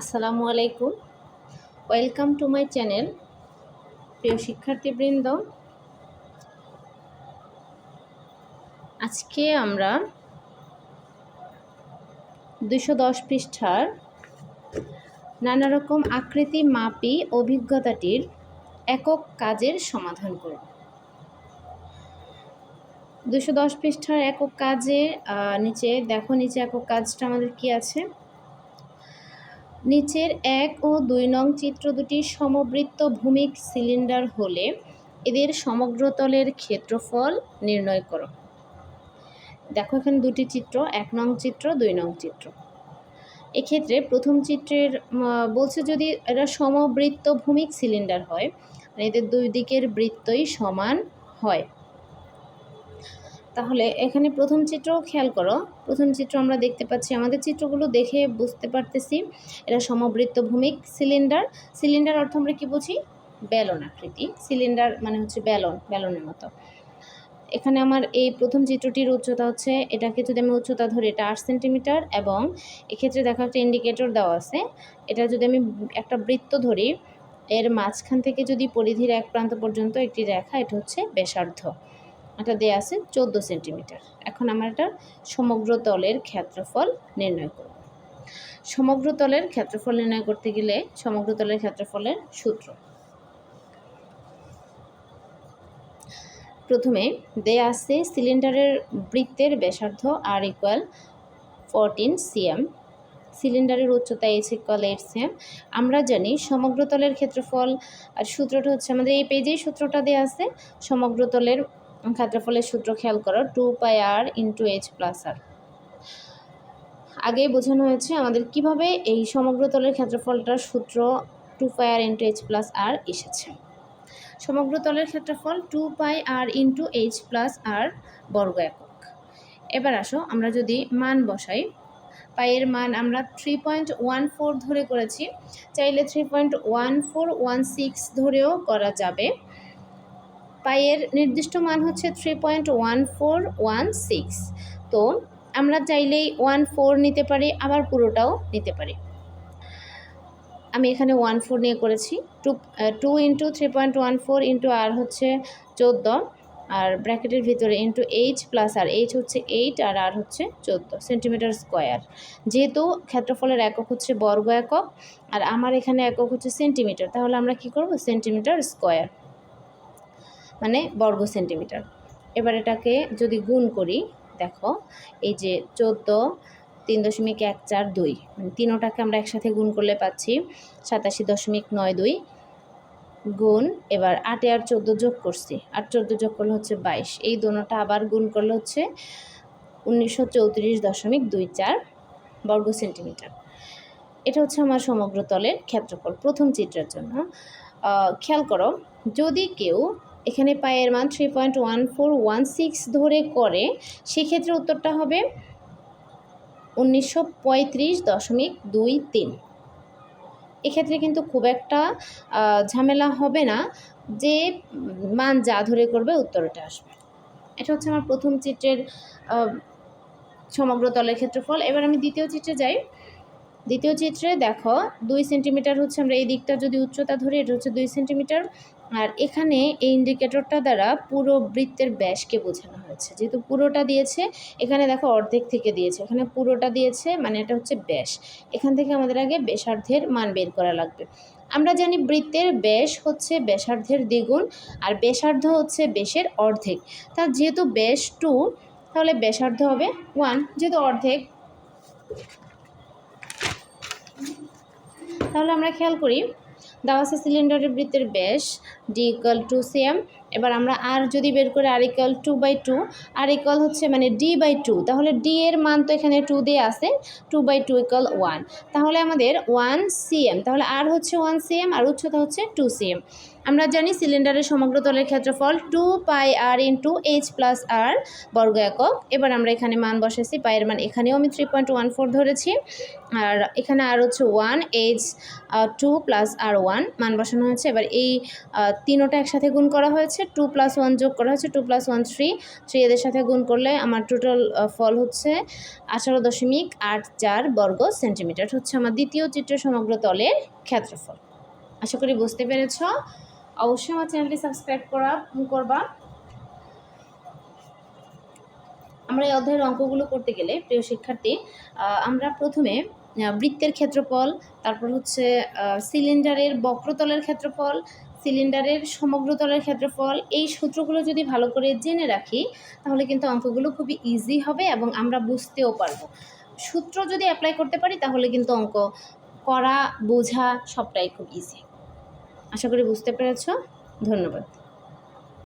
আসসালামু আলাইকুম। Welcome to my channel প্রিয় শিক্ষার্থীবৃন্দ। আজকে আমরা দুশো দশ পৃষ্ঠার নানা রকম আকৃতি মাপি অভিজ্ঞতাটির একক কাজের সমাধান করব। দুশো দশ পৃষ্ঠার একক কাজে নিচে, দেখো নিচে একক কাজটা আমাদের কি আছে? নিচের এক ও দুই নং চিত্র দুটি সমবৃত্ত ভূমিক সিলিন্ডার হলে এদের সমগ্রতলের ক্ষেত্রফল নির্ণয় করো। দেখো এখানে দুটি চিত্র, এক নং চিত্র, দুই নং চিত্র। এক্ষেত্রে প্রথম চিত্রের বলছে যদি এরা সমবৃত্ত ভূমিক সিলিন্ডার হয় মানে এদের দুই দিকের বৃত্তই সমান হয়। তাহলে এখানে প্রথম চিত্র খেয়াল করো। প্রথম চিত্র আমরা দেখতে পাচ্ছি, আমাদের চিত্রগুলো দেখে বুঝতে পারতেছি। এটা সমবৃত্ত ভূমিক সিলিন্ডার সিলিন্ডার অর্থ আমরা কী বুঝি? ব্যালন আকৃতি। সিলিন্ডার মানে হচ্ছে ব্যালন, ব্যালনের মতো। এখানে আমার এই প্রথম চিত্রটির উচ্চতা হচ্ছে, এটাকে যদি আমি উচ্চতা ধরি, এটা আট সেন্টিমিটার এবং এক্ষেত্রে দেখা একটা ইন্ডিকেটর দেওয়া আছে। এটা যদি আমি একটা বৃত্ত ধরি, এর মাঝখান থেকে যদি পরিধির এক প্রান্ত পর্যন্ত একটি রেখা, এটা হচ্ছে ব্যাসার্ধ। এটা দেওয়া আছে চোদ্দ সেন্টিমিটার। এখন আমার এটা সমগ্র তলের ক্ষেত্রফল নির্ণয় করব। সমগ্র তলের ক্ষেত্রফল নির্ণয় করতে গেলে সমগ্র তলের ক্ষেত্রফলের সূত্র। প্রথমে দেয়া আছে সিলিন্ডারের বৃত্তের ব্যাসার্ধ আর ইকুয়াল ফোরটিন সিএম সিলিন্ডারের উচ্চতা এইচ ইকুয়াল এইট সিএম আমরা জানি সমগ্র তলের ক্ষেত্রফল আর সূত্রটা হচ্ছে আমাদের এই পেজেই সূত্রটা দেওয়া আছে। সমগ্র তলের ক্ষেত্রফলের সূত্র খেয়াল করো two pi r into h plus r আগেই বোঝানো হয়েছে আমাদের কীভাবে এই সমগ্র তলের ক্ষেত্রফলটার সূত্র two pi r into h plus r এসেছে। সমগ্র তলের ক্ষেত্রফল two pi r into h plus r বর্গ একক। এবার আসো আমরা যদি মান বসাই পায়ের মান আমরা থ্রি পয়েন্ট ওয়ান ফোর ধরে করেছি, চাইলে three point one four one six ধরেও করা যাবে। পাইয়ের নির্দিষ্ট মান হচ্ছে three point one four one six তো আমরা চাইলেই ওয়ান ফোর নিতে পারি, আবার পুরোটাও নিতে পারি। আমি এখানে ওয়ান ফোর নিয়ে করেছি। Two two into three point one four into r হচ্ছে চোদ্দ, আর ব্র্যাকেটের ভিতরে into h plus r h হচ্ছে এইট আর আর হচ্ছে চোদ্দ সেন্টিমিটার স্কোয়ার যেহেতু ক্ষেত্রফলের একক হচ্ছে বর্গ একক, আর আমার এখানে একক হচ্ছে সেন্টিমিটার তাহলে আমরা কি করব? সেন্টিমিটার স্কোয়ার মানে বর্গ সেন্টিমিটার। এবার এটাকে যদি গুণ করি, দেখো, এই যে চোদ্দ, তিন দশমিক এক চার দুই মানে তিনোটাকে আমরা একসাথে গুণ করলে পাচ্ছি সাতাশি দশমিক নয় দুই, গুণ, এবার আটে আর চোদ্দ যোগ করছি, আর চোদ্দ যোগ করলে হচ্ছে বাইশ, এই দোনোটা আবার গুণ করলে হচ্ছে উনিশশো চৌত্রিশ দশমিক দুই চার বর্গ সেন্টিমিটার। এটা হচ্ছে আমার সমগ্র তলের ক্ষেত্রফল, প্রথম চিত্রের জন্য। খেয়াল করো, যদি কেউ এখানে পায়ের মান three point one four one six ধরে করে, সেক্ষেত্রে উত্তরটা হবে উনিশশো পঁয়ত্রিশ দশমিক দুই তিন। এক্ষেত্রে কিন্তু খুব একটা ঝামেলা হবে না, যে মান যা ধরে করবে উত্তরটা আসবে। এটা হচ্ছে আমার প্রথম চিত্রের সমগ্র তলের ক্ষেত্রফল। এবার আমি দ্বিতীয় চিত্রে যাই। দ্বিতীয় চিত্রে দেখো, দুই সেন্টিমিটার হচ্ছে আমরা এই দিকটা যদি উচ্চতা ধরি, এটা হচ্ছে দুই সেন্টিমিটার। আর এখানে এই ইন্ডিকেটরটা দ্বারা পুরো বৃত্তের ব্যাসকে বোঝানো হয়েছে। যেহেতু পুরোটা দিয়েছে, এখানে দেখো অর্ধেক থেকে দিয়েছে। এখানে পুরোটা দিয়েছে মানে এটা হচ্ছে ব্যাস। এখান থেকে আমাদের আগে ব্যাসার্ধের মান বের করা লাগবে। আমরা জানি বৃত্তের ব্যাস হচ্ছে ব্যাসার্ধের দ্বিগুণ আর ব্যাসার্ধ হচ্ছে ব্যাসের অর্ধেক। তার যেহেতু ব্যাস টু, তাহলে ব্যাসার্ধ হবে ওয়ান। যেহেতু অর্ধেক, তাহলে আমরা খেয়াল করি দেওয়া আছে সিলিন্ডারের বৃত্তের ব্যাস ডি ইকাল টু সিএম এবার আমরা আর যদি বের করে r equal to by two r equal হচ্ছে মানে ডি বাই টু তাহলে ডি এর মান তো এখানে টু দিয়ে আছে two by two equal one তাহলে আমাদের ওয়ান সিএম তাহলে আর হচ্ছে ওয়ান সিএম আর উচ্চতা হচ্ছে টু সিএম আমরা জানি সিলিন্ডারের সমগ্র তলের ক্ষেত্রফল two pi r into h plus r বর্গ একক। এবার আমরা এখানে মান বসেছি পায়ের মান এখানেও আমি থ্রি পয়েন্ট ওয়ান ফোর ধরেছি, আর এখানে আর হচ্ছে one h two plus r one মান বসানো হয়েছে। এবার এই তিনোটা একসাথে গুণ করা হয়েছে হচ্ছে টু প্লাস ওয়ান যোগ করা হচ্ছে two plus one three three এদের সাথে গুণ করলে আমার টোটাল ফল হচ্ছে আঠারো দশমিক আট চার বর্গ সেন্টিমিটার হচ্ছে আমার দ্বিতীয় চিত্র সমগ্র তলের ক্ষেত্রফল। আশা করি বুঝতে পেরেছ। অবশ্যই আমার চ্যানেলটি সাবস্ক্রাইব করা করবা। আমরা এই অধ্যায়ের অঙ্কগুলো করতে গেলে, প্রিয় শিক্ষার্থী আমরা প্রথমে বৃত্তের ক্ষেত্রফল, তারপর হচ্ছে সিলিন্ডারের বক্রতলের ক্ষেত্রফল সিলিন্ডারের সমগ্র তলের ক্ষেত্রফল, এই সূত্রগুলো যদি ভালো করে জেনে রাখি, তাহলে কিন্তু অঙ্কগুলো খুবই ইজি হবে এবং আমরা বুঝতেও পারব। সূত্র যদি অ্যাপ্লাই করতে পারি, তাহলে কিন্তু অঙ্ক করা, বোঝা সবটাই খুব ইজি আশা করি বুঝতে পেরেছ। ধন্যবাদ।